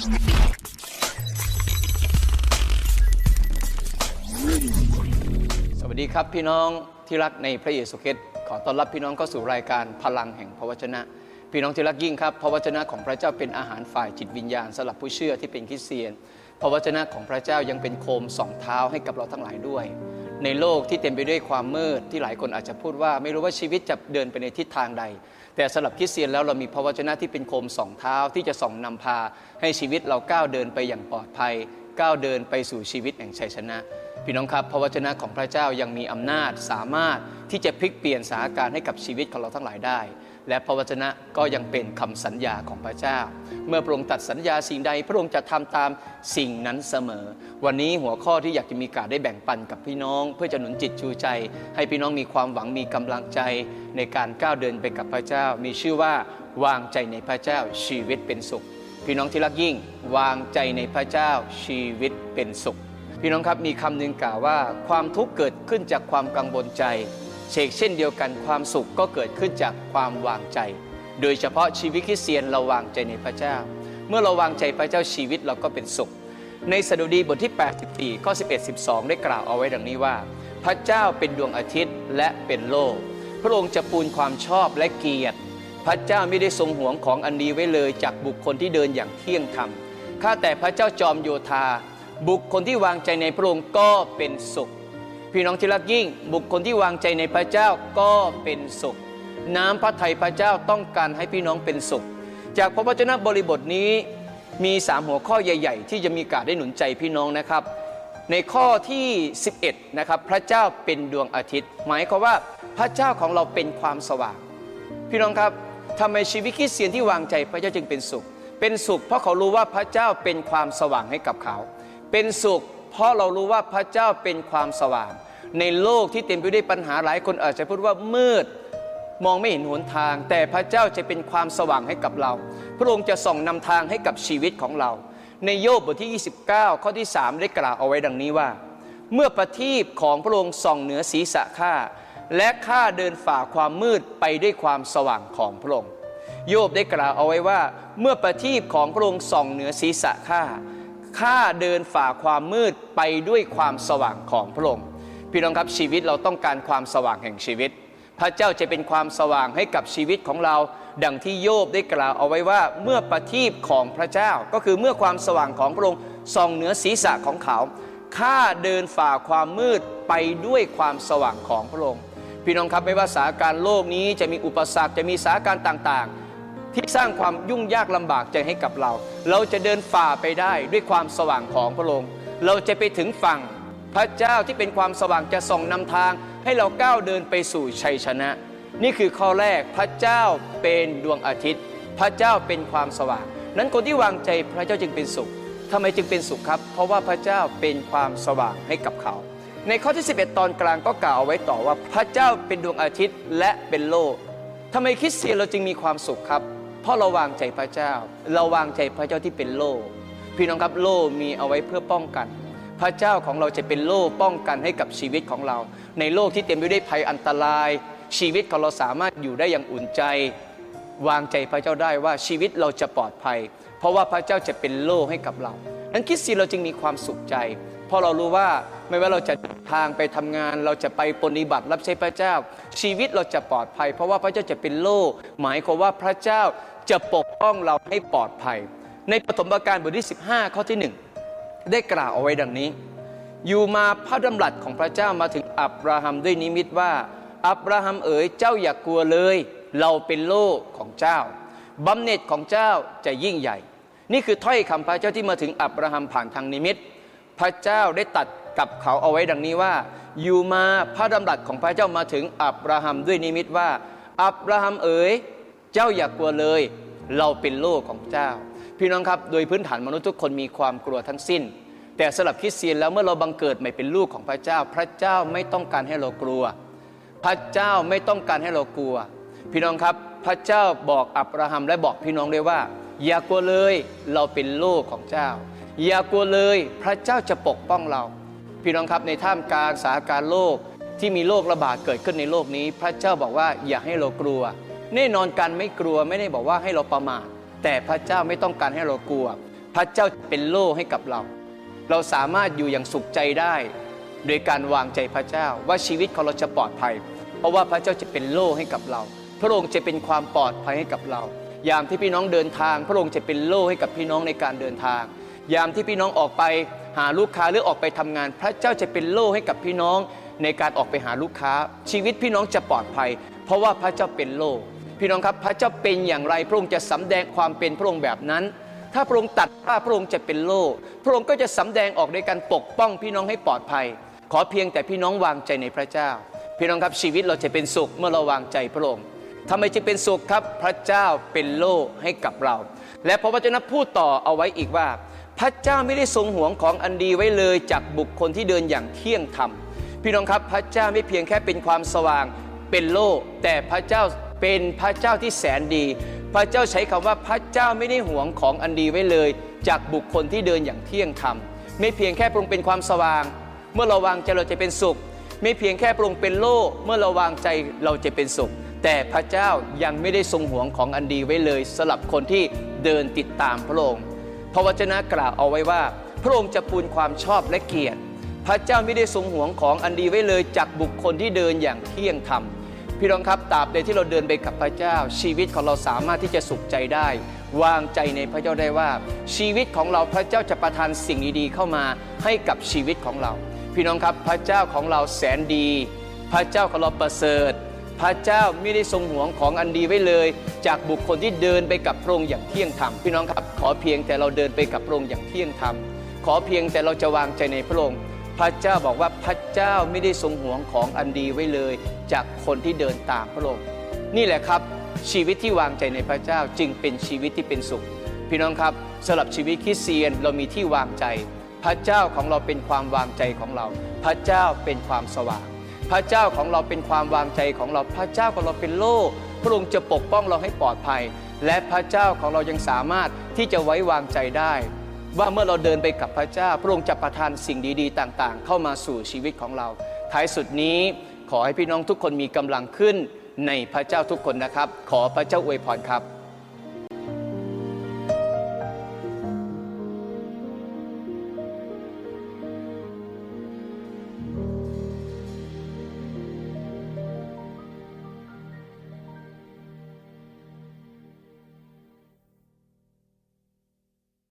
สวัสดีครับพี่น้องที่รักในพระเยซูคริสต์ขอต้อนรับพี่น้องเข้าสู่รายการพลังแห่งพระวจนะ พี่น้องที่รักยิ่งครับ พระวจนะของพระเจ้าเป็นอาหารฝ่ายจิตวิญญาณสำหรับผู้เชื่อที่เป็นคริสเตียน พระวจนะของพระเจ้ายังเป็นโคมสองเท้าให้กับเราทั้งหลายด้วย ในโลกที่เต็มไปด้วยความมืดที่หลายคนอาจจะพูดว่าไม่รู้ว่าชีวิตจะเดินไปในทิศทางใด แต่สำหรับคริสเตียนแล้วเรามีพระวจนะที่เป็นโคมสองเท้าที่จะส่องนำพา ให้ชีวิตเราก้าวเดินไปอย่างปลอดภัย ก้าวเดินไปสู่ชีวิตแห่งชัยชนะ พี่น้องครับพระวจนะของพระเจ้ายังมีอำนาจสามารถที่จะพลิกเปลี่ยนสถานการณ์ให้กับชีวิตของเราทั้งหลายได้ และพระวจนะก็ยังเป็นคำสัญญาของพระเจ้า เมื่อพระองค์ตัดสัญญาสิ่งใด พระองค์จะทำตามสิ่งนั้นเสมอ วันนี้หัวข้อที่อยากจะมีการได้แบ่งปันกับพี่น้อง เพื่อจะหนุนจิตชูใจ ให้พี่น้องมีความหวังมีกำลังใจ ในการก้าวเดินไปกับพระเจ้า มีชื่อว่าวางใจในพระเจ้าชีวิตเป็นสุข พี่น้องที่รักยิ่ง วางใจในพระเจ้าชีวิตเป็นสุข พี่น้องครับมีคำหนึ่งกล่าวว่า ความทุกข์เกิดขึ้นจากความกังวลใจ เชกเช่นเดียวกันความสุขก็เกิดขึ้นจากความวางใจ โดยเฉพาะชีวิตคริสเตียนเราวางใจในพระเจ้า เมื่อเราวางใจพระเจ้าชีวิตเราก็เป็นสุข ในสดุดีบทที่ 84ข้อ11 12 ได้กล่าวเอาไว้ดังนี้ว่า พระเจ้าเป็นดวงอาทิตย์และเป็นโลก พระองค์จะปูนความชอบและเกียรติ พระเจ้าไม่ได้ทรงหวงของอันดีไว้เลยจากบุคคลที่เดินอย่างเที่ยงธรรมข้าแต่พระเจ้าจอมโยธา บุคคลที่วางใจในพระองค์ก็เป็นสุข พี่น้องที่รักยิ่ง บุคคลที่วางใจในพระเจ้าก็เป็นสุข น้ำพระทัยพระเจ้าต้องการให้พี่น้องเป็นสุข จากพระวจนะบริบทนี้มีสามหัวข้อใหญ่ ๆ ที่จะมีการได้หนุนใจพี่น้องนะครับ ในข้อที่ 11นะครับพระเจ้าเป็นดวงอาทิตย์ หมายความว่าพระเจ้าของเราเป็นความสว่าง พี่น้องครับทำไมชีวิตคริสเตียนที่วางใจพระเจ้าจึงเป็นสุข เป็นสุขเพราะเขารู้ว่าพระเจ้าเป็นความสว่างให้กับเขา เป็นสุข เพราะเรารู้ว่าพระเจ้าเป็นความสว่าง ในโลกที่เต็มไปด้วยปัญหาหลายคนอาจจะพูดว่ามืดมองไม่เห็นหนทาง แต่พระเจ้าจะเป็นความสว่างให้กับเรา พระองค์จะส่องนำทางให้กับชีวิตของเรา ในโยบบทที่ 29 ข้อที่ 3 ได้กล่าวเอาไว้ดังนี้ว่า เมื่อประทีปของพระองค์ส่องเหนือศีรษะข้าและข้าเดินฝ่าความมืดไปด้วยความสว่างของพระองค์โยบได้กล่าวเอาไว้ว่า เมื่อประทีปของพระองค์ส่องเหนือศีรษะข้า ข้าเดินฝ่าความมืดไปด้วยความสว่างของพระองค์พี่น้องครับชีวิตเราต้องการความสว่างแห่งชีวิต พระเจ้าจะเป็นความสว่างให้กับชีวิตของเรา ดังที่โยบได้กล่าวเอาไว้ว่าเมื่อประทีปของพระเจ้า ก็คือเมื่อความสว่างของพระองค์ส่องเหนือศีรษะของเขาข้าเดินฝ่าความมืดไปด้วยความสว่างของพระองค์พี่น้องครับไม่ว่าสาการโลกนี้จะมีอุปสรรคจะมีสาการต่างๆ ที่สร้างความยุ่งยากลำบากใจให้กับเรา เราจะเดินฝ่าไปได้ด้วยความสว่างของพระองค์ เราจะไปถึงฝั่ง พระเจ้าที่เป็นความสว่างจะส่องนำทาง ให้เราก้าวเดินไปสู่ชัยชนะ นี่คือข้อแรกพระเจ้าเป็นดวงอาทิตย์ พระเจ้าเป็นความสว่าง นั้นคนที่วางใจพระเจ้าจึงเป็นสุขทำไมจึงเป็นสุขครับ เพราะว่าพระเจ้าเป็นความสว่างให้กับเขา ในข้อที่ 11 ตอนกลางก็กล่าวเอาไว้ต่อว่าพระเจ้าเป็นดวงอาทิตย์และเป็นโลกทำไมคริสเตียนเราจึงมีความสุขครับ เพราะเราวางใจพระเจ้า เราวางใจพระเจ้าที่เป็นโลกพี่น้องครับโล่มีเอาไว้เพื่อป้องกัน พระเจ้าของเราจะเป็นโล่ป้องกันให้กับชีวิตของเรา ในโลกที่เต็มไปด้วยภัยอันตราย ชีวิตของเราสามารถอยู่ได้อย่างอุ่นใจ วางใจพระเจ้าได้ว่าชีวิตเราจะปลอดภัย เพราะว่าพระเจ้าจะเป็นโล่ให้กับเรานั้นคริสเตีเราจึงมีความสุขใจ เพราะเรารู้ว่าไม่ว่าเราจะทางไปทำงาน เราจะไปปฏิบัติรับใช้พระเจ้า ชีวิตเราจะปลอดภัย เพราะว่าพระเจ้าจะเป็นโล่หมายความว่าพระเจ้า จะปกป้องเราให้ปลอดภัย ในปฐมกาลบทที่ 15 ข้อที่ 1 ได้กล่าวเอาไว้ดังนี้ อยู่มาพระดำรัสของพระเจ้ามาถึงอับราฮัมด้วยนิมิตว่าอับราฮัมเอ๋ยเจ้าอย่ากกลัวเลย เราเป็นโล่ของเจ้าบำเหน็จของเจ้าจะยิ่งใหญ่ นี่คือถ้อยคำพระเจ้าที่มาถึงอับราฮัมผ่านทางนิมิต พระเจ้าได้ตัดกับเขาเอาไว้ดังนี้ว่า อยู่มาพระดำรัสของพระเจ้ามาถึงอับราฮัมด้วยนิมิตว่าอับราฮัมเอ๋ย เจ้าอย่ากลัวเลย เราเป็นโล่ของเจ้า พี่น้องครับโดยพื้นฐานมนุษย์ทุกคนมีความกลัวทั้งสิ้น แต่สำหรับคริสเตียนแล้วเมื่อเราบังเกิดใหม่เป็นลูกของพระเจ้า พระเจ้าไม่ต้องการให้เรากลัว พระเจ้าไม่ต้องการให้เรากลัว พี่น้องครับพระเจ้าบอกอับราฮัมและบอกพี่น้องด้วยว่า อย่ากลัวเลยเราเป็นลูกของเจ้า อย่ากลัวเลยพระเจ้าจะปกป้องเรา พี่น้องครับในท่ามกลางสถานการณ์โลกที่มีโรคระบาดเกิดขึ้นในโลกนี้ พระเจ้าบอกว่าอย่าให้เรากลัว แน่นอนการไม่กลัวไม่ได้บอกว่าให้เราประมาทแต่พระเจ้าไม่ต้องการให้เรากลัว พระเจ้าเป็นโล่ให้กับเรา เราสามารถอยู่อย่างสุขใจได้ โดยการวางใจพระเจ้าว่าชีวิตของเราจะปลอดภัย เพราะว่าพระเจ้าจะเป็นโล่ให้กับเรา พระองค์จะเป็นความปลอดภัยให้กับเรา ยามที่พี่น้องเดินทาง พระองค์จะเป็นโล่ให้กับพี่น้องในการเดินทาง ยามที่พี่น้องออกไปหาลูกค้าหรือออกไปทำงาน พระเจ้าจะเป็นโล่ให้กับพี่น้องในการออกไปหาลูกค้า ชีวิตพี่น้องจะปลอดภัย เพราะว่าพระเจ้าเป็นโล่ พี่น้องครับพระเจ้าเป็นอย่างไรพระองค์จะสำแดงความเป็นพระองค์แบบนั้น ถ้าพระองค์ตัดผ้าพระองค์จะเป็นโล่พระองค์ก็จะสำแดงออกในการปกป้องพี่น้องให้ปลอดภัย ขอเพียงแต่พี่น้องวางใจในพระเจ้า พี่น้องครับชีวิตเราจะเป็นสุขเมื่อเราวางใจพระองค์ทำไมจึงเป็นสุขครับพระเจ้าเป็นโล่ให้กับเรา และพระวจนะพูดต่อเอาไว้อีกว่า พระเจ้าไม่ได้ทรงหวงของอันดีไว้เลยจากบุคคลที่เดินอย่างเที่ยงธรรมพี่น้องครับพระเจ้าไม่เพียงแค่เป็นความสว่างเป็นโล่แต่พระเจ้า เป็นพระเจ้าที่แสนดี พระเจ้าใช้คำว่าพระเจ้าไม่ได้หวงของอันดีไว้เลย จากบุคคลที่เดินอย่างเที่ยงธรรม ไม่เพียงแค่พระองค์เป็นความสว่าง เมื่อเราวางใจเราจะเป็นสุข ไม่เพียงแค่พระองค์เป็นโล่เมื่อเราวางใจเราจะเป็นสุข แต่พระเจ้ายังไม่ได้ทรงหวงของอันดีไว้เลยสำหรับคนที่เดินติดตามพระองค์พระวจนะกล่าวเอาไว้ว่า พระองค์จะปูนความชอบและเกียรติ พระเจ้าไม่ได้ทรงหวงของอันดีไว้เลยจากบุคคลที่เดินอย่างเที่ยงธรรม พี่น้องครับตราบใดที่เราเดินไปกับพระเจ้า ชีวิตของเราสามารถที่จะสุขใจได้ วางใจในพระเจ้าได้ว่า ชีวิตของเราพระเจ้าจะประทานสิ่งดีๆเข้ามาให้กับชีวิตของเรา พี่น้องครับพระเจ้าของเราแสนดี พระเจ้าของเราประเสริฐ พระเจ้าไม่ได้ทรงหวงของอันดีไว้เลย จากบุคคลที่เดินไปกับพระองค์อย่างเที่ยงธรรมพี่น้องครับขอเพียงแต่เราเดินไปกับพระองค์อย่างเที่ยงธรรมขอเพียงแต่เราจะวางใจในพระองค์ พระเจ้าบอกว่าพระเจ้าไม่ได้ทรงหวงของอันดีไว้เลย จากคนที่เดินตามพระองค์นี่แหละครับชีวิตที่วางใจในพระเจ้าจึงเป็นชีวิตที่เป็นสุข พี่น้องครับสำหรับชีวิตคริสเตียนเรามีที่วางใจ พระเจ้าของเราเป็นความวางใจของเรา พระเจ้าเป็นความสว่าง พระเจ้าของเราเป็นความวางใจของเรา พระเจ้าของเราเป็นโล่พระองค์จะปกป้องเราให้ปลอดภัย และพระเจ้าของเรายังสามารถที่จะไว้วางใจได้ ว่าเมื่อเราเดินไปกับพระเจ้า พระองค์จะประทานสิ่งดีๆ ต่างๆ เข้ามาสู่ชีวิตของเรา ท้ายสุดนี้ขอให้พี่น้องทุกคนมีกำลังขึ้นในพระเจ้าทุกคนนะครับ ขอพระเจ้าอวยพรครับ